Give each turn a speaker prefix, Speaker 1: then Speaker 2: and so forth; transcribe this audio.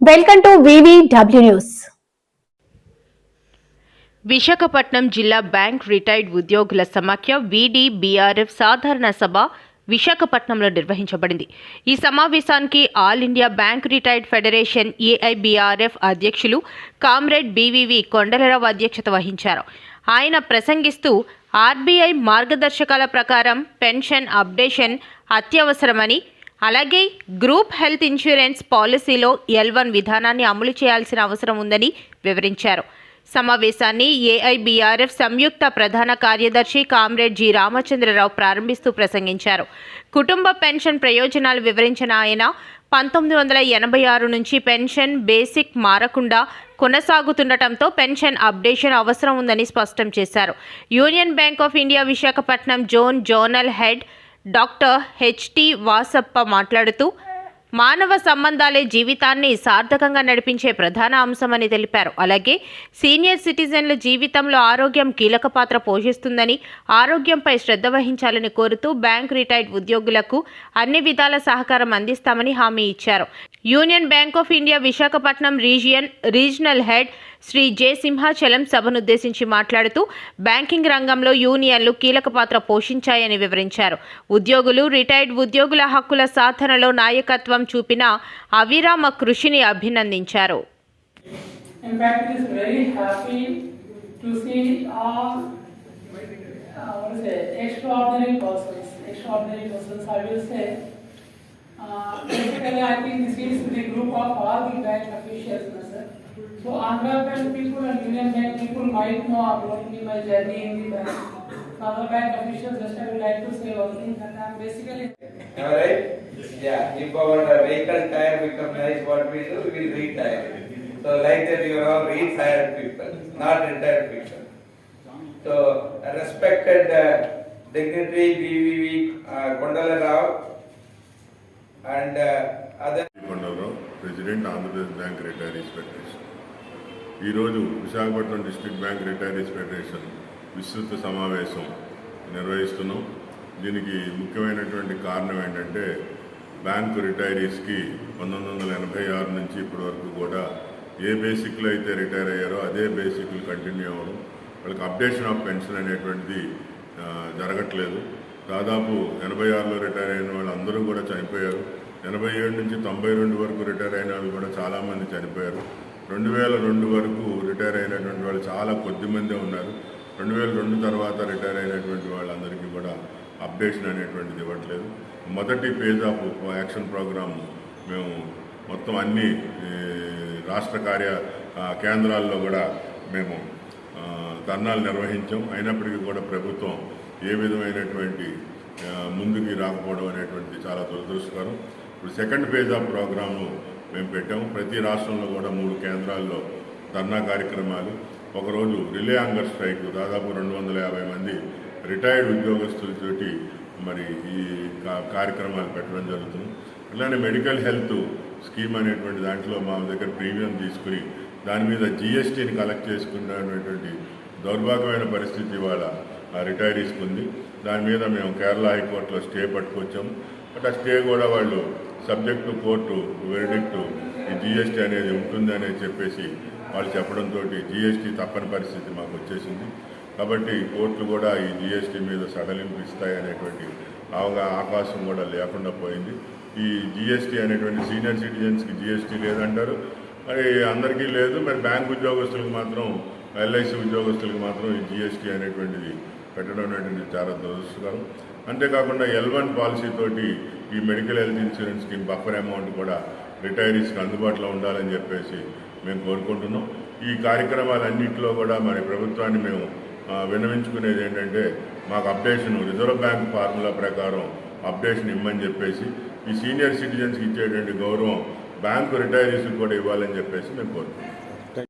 Speaker 1: Welcome to VVW news.
Speaker 2: Visakhapatnam జిల్లా bank retired ఉద్యోగుల సమాఖ్య విడిబిఆర్ఎఫ్ సాధారణ సభ విశాఖపట్నంలో నిర్వహించబడింది. ఈ సమావేశానికి all India bank retired federation AIBRF అధ్యక్షులు కామ్రేడ్ బీవీవి కొండలరావు అధ్యక్షత వహించారు. ఆయన ప్రసంగిస్తూ ఆర్బీఐ మార్గదర్శకాల ప్రకారం పెన్షన్ అప్డేషన్ అత్యవసరమని అలాగే గ్రూప్ హెల్త్ ఇన్సూరెన్స్ పాలసీలో ఎల్ వన్ విధానాన్ని అమలు చేయాల్సిన అవసరం ఉందని వివరించారు. సమావేశాన్ని ఏఐబీఆర్ఎఫ్ సంయుక్త ప్రధాన కార్యదర్శి కామ్రేడ్ జి రామచంద్రరావు ప్రారంభిస్తూ ప్రసంగించారు. కుటుంబ పెన్షన్ ప్రయోజనాలు వివరించిన ఆయన పంతొమ్మిది వందల ఎనభై ఆరు నుంచి పెన్షన్ బేసిక్ మారకుండా కొనసాగుతుండటంతో పెన్షన్ అప్డేషన్ అవసరం ఉందని స్పష్టం చేశారు. Union bank of India Visakhapatnam zone zonal head doctor HT Vasappa మాట్లాడుతూ మానవ సంబంధాలే జీవితాన్ని సార్థకంగా నడిపించే ప్రధాన అంశమని తెలిపారు. అలాగే సీనియర్ సిటిజన్ల జీవితంలో ఆరోగ్యం కీలక పాత్ర పోషిస్తుందని ఆరోగ్యంపై శ్రద్ధ వహించాలని కోరుతూ బ్యాంక్ రిటైర్డ్ ఉద్యోగులకు అన్ని విధాల సహకారం అందిస్తామని హామీ ఇచ్చారు. Union bank of India Visakhapatnam region regional head Shri J Simhachalam సభనుద్దేశించి మాట్లాడుతూ బ్యాంకింగ్ రంగంలో యూనియన్లు కీలక పాత్ర పోషించాయని వివరించారు. ఉద్యోగులు రిటైర్డ్ ఉద్యోగుల హక్కుల సాధనలో నాయకత్వం చూపిన అవిరామ కృషిని అభినందించారు.
Speaker 3: Uh, uh, basically, I think this is the group of all the bank officials. तो Andhra bank people and Union Bank people might know about my journey in the bank. Other bank officials just I would like to say one thing that I am basically.
Speaker 4: Am I right? Yeah. If our vehicle tire become nice, what we do, we retire. So like that, you are all retired people, not retired people. So respected uh, dignitary BVV uh, Kondala Rao and uh, other.
Speaker 5: Kondala Rao, President Andhra Pradesh Bank Retirees Federation. ఈరోజు Visakhapatnam district bank retirees federation విస్తృత సమావేశం నిర్వహిస్తున్నాం. దీనికి ముఖ్యమైనటువంటి కారణం ఏంటంటే bank రిటైరీస్కి పంతొమ్మిది వందల ఎనభై ఆరు నుంచి ఇప్పటి వరకు కూడా ఏ బేసిక్లో అయితే రిటైర్ అయ్యారో అదే బేసిక్లు కంటిన్యూ అవ్వడం వాళ్ళకి అప్డేషన్ ఆఫ్ పెన్షన్ అనేటువంటిది జరగట్లేదు. దాదాపు ఎనభై ఆరులో రిటైర్ అయిన వాళ్ళు అందరూ కూడా చనిపోయారు. ఎనభై ఏడు నుంచి తొంభై రెండు వరకు రిటైర్ అయిన వాళ్ళు కూడా చాలామంది చనిపోయారు. రెండు వేల రెండు వరకు రిటైర్ అయినటువంటి వాళ్ళు చాలా కొద్ది మందే ఉన్నారు. రెండు వేల రెండు తర్వాత రిటైర్ అయినటువంటి వాళ్ళందరికీ కూడా అప్డేషన్ అనేటువంటిది ఇవ్వట్లేదు. మొదటి పేజ్ ఆఫ్ యాక్షన్ ప్రోగ్రామ్ మేము మొత్తం అన్ని రాష్ట్ర కార్య కేంద్రాల్లో కూడా మేము ధర్నాలు నిర్వహించాం. అయినప్పటికీ కూడా ప్రభుత్వం ఏ విధమైనటువంటి ముందుకి రాకపోవడం అనేటువంటిది చాలా దురదృష్టకరం. ఇప్పుడు సెకండ్ ఫేజ్ ఆఫ్ ప్రోగ్రాము మేము పెట్టాము. ప్రతి రాష్ట్రంలో కూడా మూడు కేంద్రాల్లో ధర్నా కార్యక్రమాలు. ఒకరోజు రిలే అంగర్ స్ట్రైక్ దాదాపు రెండు వందల యాభై మంది రిటైర్డ్ ఉద్యోగస్తులతోటి మరి ఈ కార్యక్రమాలు పెట్టడం జరుగుతుంది. అలానే మెడికల్ హెల్త్ స్కీమ్ అనేటువంటి దాంట్లో మా దగ్గర ప్రీమియం తీసుకుని దాని మీద జిఎస్టీని కలెక్ట్ చేసుకున్నటువంటి దౌర్భాగ్యమైన పరిస్థితి ఇవాళ ఆ రిటైరీస్కి ఉంది దాని మీద మేము కేరళ హైకోర్టులో స్టే పట్టుకొచ్చాము. బట్ ఆ స్టే కూడా వాళ్ళు సబ్జెక్టు కోర్టు వెరిడిక్టు ఈ జిఎస్టీ అనేది ఉంటుంది అనేది చెప్పేసి వాళ్ళు చెప్పడంతో జిఎస్టీ తప్పని పరిస్థితి మాకు వచ్చేసింది. కాబట్టి కోర్టులు కూడా ఈ జిఎస్టీ మీద సడలింపు ఇస్తాయి అనేటువంటి ఆకాశం కూడా లేకుండా పోయింది. ఈ జిఎస్టీ అనేటువంటి సీనియర్ సిటిజన్స్కి జిఎస్టీ లేదంటారు. మరి అందరికీ లేదు. మరి బ్యాంక్ ఉద్యోగస్తులకు మాత్రం ఎల్ఐసి ఉద్యోగస్తులకు మాత్రం ఈ జిఎస్టీ అనేటువంటిది పెట్టడం అనేది చాలా దురదృష్టకరం. అంతేకాకుండా ఎల్ వన్ పాలసీతోటి ఈ medical health insurance scheme buffer amount కూడా రిటైరీస్కి అందుబాటులో ఉండాలని చెప్పేసి మేము కోరుకుంటున్నాం. ఈ కార్యక్రమాలన్నింటిలో కూడా మరి ప్రభుత్వాన్ని మేము విన్నవించుకునేది ఏంటంటే మాకు అప్డేషన్ రిజర్వ్ బ్యాంక్ ఫార్ములా ప్రకారం అప్డేషన్ ఇమ్మని చెప్పేసి ఈ సీనియర్ సిటిజన్స్కి ఇచ్చేటువంటి గౌరవం బ్యాంకు రిటైరీస్కి కూడా ఇవ్వాలని చెప్పేసి మేము కోరుకుంటున్నాం.